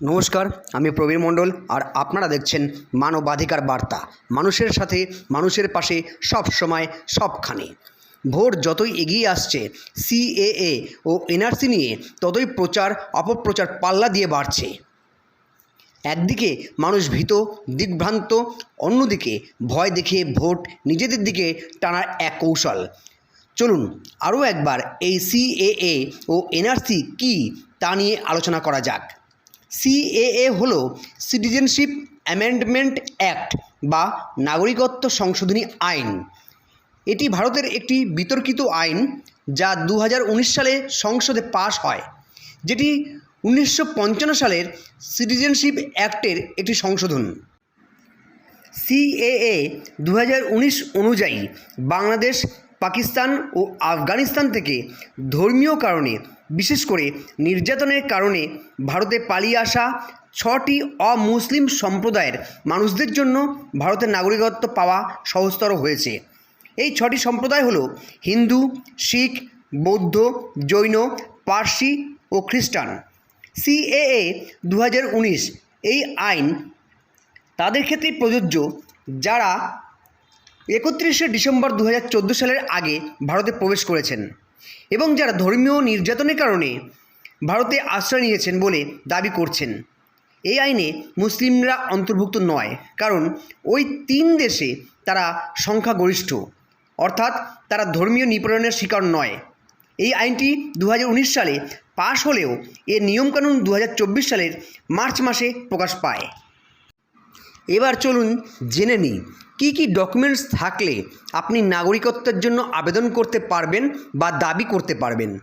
নমস্কার, আমি প্রবীর মণ্ডল আর আপনারা দেখছেন মানবাধিকার বার্তা, মানুষের সাথে, মানুষের পাশে, সব সময়, সবখানে। ভোট যতই এগিয়ে আসছে, সিএএ ও এনআরসি নিয়ে ততই প্রচার, অপপ্রচার পাল্লা দিয়ে বাড়ছে। একদিকে মানুষ ভীত দিগ্ভ্রান্ত অন্যদিকে ভয় দেখিয়ে ভোট নিজেদের দিকে টানার এক কৌশল। চলুন, আরও একবার এই সিএএ ও এনআরসি কী তা নিয়ে আলোচনা করা যাক। সিএএ হল সিটিজেনশিপ অ্যামেন্ডমেন্ট অ্যাক্ট বা নাগরিকত্ব সংশোধনী আইন। এটি ভারতের একটি বিতর্কিত আইন যা দু হাজার উনিশ সালে সংসদে পাশ হয়, যেটি উনিশশো পঞ্চান্ন সালের সিটিজেনশিপ অ্যাক্টের একটি সংশোধন। সিএএ দু হাজার উনিশ অনুযায়ী বাংলাদেশ পাকিস্তান ও আফগানিস্তান থেকে ধর্মীয় কারণে, বিশেষ করে নির্যাতনের কারণে ভারতে পালিয়ে আসা ছটি অমুসলিম সম্প্রদায়ের মানুষদের জন্য ভারতের নাগরিকত্ব পাওয়া সহজতর হয়েছে। এই ছটি সম্প্রদায় হলো হিন্দু, শিখ, বৌদ্ধ, জৈন, পার্সি ও খ্রিস্টান। সিএএ দু হাজার উনিশ এই আইন তাদের ক্ষেত্রেই প্রযোজ্য যারা একত্রিশে ডিসেম্বর দু হাজার চোদ্দ সালের আগে ভারতে প্রবেশ করেছেন এবং যারা ধর্মীয় নির্যাতনের কারণে ভারতে আশ্রয় নিয়েছেন বলে দাবি করছেন। এই আইনে মুসলিমরা অন্তর্ভুক্ত নয়, কারণ ওই তিন দেশে তারা সংখ্যাগরিষ্ঠ, অর্থাৎ তারা ধর্মীয় নিপীড়নের শিকার নয়। এই আইনটি দু হাজার উনিশ সালে পাশ হলেও এর নিয়মকানুন দু হাজার চব্বিশ সালের মার্চ মাসে প্রকাশ পায়। এবার চলুন জেনে নিই, কী কী ডকুমেন্টস থাকলে আপনি নাগরিকত্বের জন্য আবেদন করতে পারবেন বা দাবি করতে পারবেন?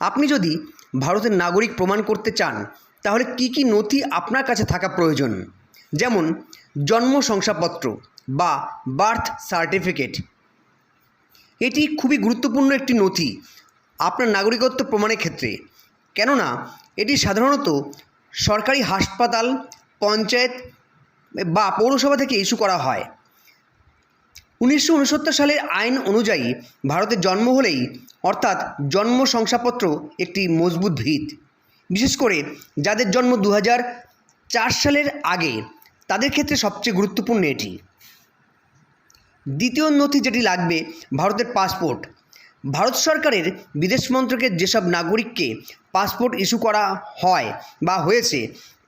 আপনি যদি ভারতের নাগরিক প্রমাণ করতে চান, তাহলে কী কী নথি আপনার কাছে থাকা প্রয়োজন? যেমন, জন্ম শংসাপত্র বা বার্থ সার্টিফিকেট এটি খুবই গুরুত্বপূর্ণ একটি নথি আপনার নাগরিকত্ব প্রমাণের ক্ষেত্রে। কেননা, এটি সাধারণত সরকারি হাসপাতাল, পঞ্চায়েত বা পৌরসভা থেকে ইস্যু করা হয়। উনিশশো উনসত্তর সালের আইন অনুযায়ী ভারতে জন্ম হলেই অর্থাৎ জন্ম শংসাপত্র একটি মজবুত ভিত। বিশেষ করে যাদের জন্ম দু সালের আগে, তাদের ক্ষেত্রে সবচেয়ে গুরুত্বপূর্ণ এটি। দ্বিতীয় নথি যেটি লাগবে, ভারতের পাসপোর্ট। ভারত সরকারের বিদেশ মন্ত্রকের যেসব নাগরিককে পাসপোর্ট ইস্যু করা হয় বা হয়েছে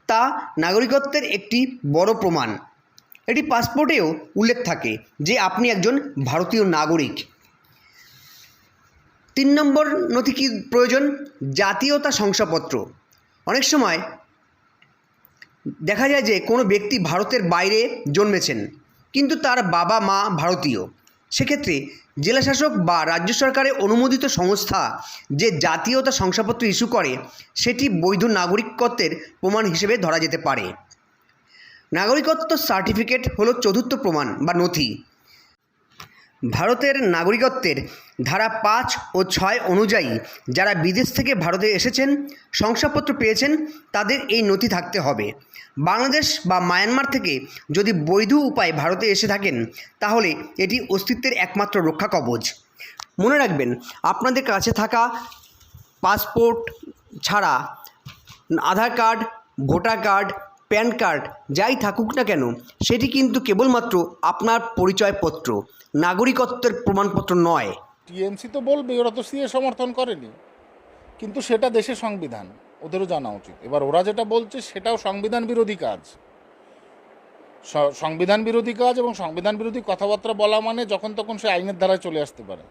তা নাগরিকত্বের একটি বড় প্রমাণ। এটি পাসপোর্টেও উল্লেখ থাকে যে আপনি একজন ভারতীয় নাগরিক। তিন নম্বর নথি কি প্রয়োজন? জাতীয়তা শংসাপত্র। অনেক সময় দেখা যায় যে কোনো ব্যক্তি ভারতের বাইরে জন্মেছেন, কিন্তু তার বাবা মা ভারতীয়। সেক্ষেত্রে জেলাশাসক বা রাজ্য সরকারের অনুমোদিত সংস্থা যে জাতীয়তা শংসাপত্র ইস্যু করে, সেটি বৈধ নাগরিকত্বের প্রমাণ হিসেবে ধরা যেতে পারে। নাগরিকত্ব সার্টিফিকেট হলো চতুর্থ প্রমাণ বা নথি। ভারতের নাগরিকত্বের ধারা পাঁচ ও ছয় অনুযায়ী যারা বিদেশ থেকে ভারতে এসেছেন, শংসাপত্র পেয়েছেন, তাদের এই নথি থাকতে হবে। বাংলাদেশ বা মায়ানমার থেকে যদি বৈধ উপায় ভারতে এসে থাকেন, তাহলে এটি অস্তিত্বের একমাত্র রক্ষা কবচ। মনে রাখবেন, আপনাদের কাছে থাকা পাসপোর্ট ছাড়া Aadhaar card, voter card PAN card যাই থাকুক না কেন, সেটি কিন্তু কেবলমাত্র আপনার পরিচয়পত্র। নাগরিকত্বের প্রমাণপত্র নয়। টিএমসি তো বলবে ওরা তো সিএ সমর্থন করেনি। কিন্তু সেটা দেশের সংবিধান, ওদেরও জানা উচিত। এবার ওরা যেটা বলছে, সেটাও সংবিধান বিরোধী কাজ। সংবিধান বিরোধী কাজ এবং সংবিধান বিরোধী কথাবার্তা বলা মানে যখন তখন সে আইনের ধারায় চলে আসতে পারে।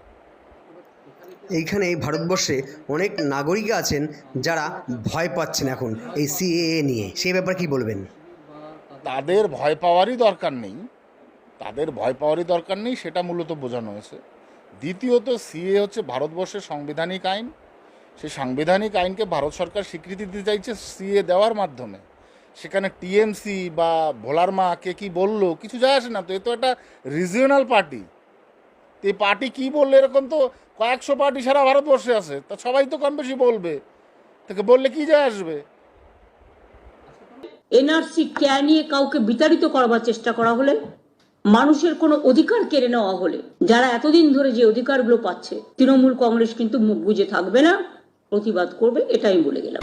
এইখানে ভারতবর্ষে অনেক নাগরিক আছেন যারা ভয় পাচ্ছেন এখন এই সিএএ নিয়ে। সেই ব্যাপারে কি বলবেন? তাদের ভয় পাওয়ারই দরকার নেই। তাদের ভয় পাওয়ারই দরকার নেই, সেটা মূলত বোঝানো হয়েছে। দ্বিতীয়ত সিএ হচ্ছে ভারতবর্ষের সাংবিধানিক আইন। সেই সাংবিধানিক আইনকে ভারত সরকার স্বীকৃতি দিতে চাইছে সিএ দেওয়ার মাধ্যমে। সেখানে টিএমসি বা ভোলার মা কে কী বলল, কিছু যায় আসে না। তো এ তো একটা রিজিওনাল পার্টি তো এই পার্টি কী বলল? এরকম তো কয়েকশো পার্টি সারা ভারতবর্ষে আছে। তা সবাই তো কম বেশি বলবে। তাকে বললে কি যায় আসবে? এনআরসি ক্যা নিয়ে কাউকে বিতাড়িত করবার চেষ্টা করা হলে মানুষের কোনো অধিকার কেড়ে নেওয়া হলে, যারা এতদিন ধরে যে অধিকারগুলো পাচ্ছে, তৃণমূল কংগ্রেস কিন্তু মুখ বুজে থাকবে না, প্রতিবাদ করবে, এটাই বলে গেলাম।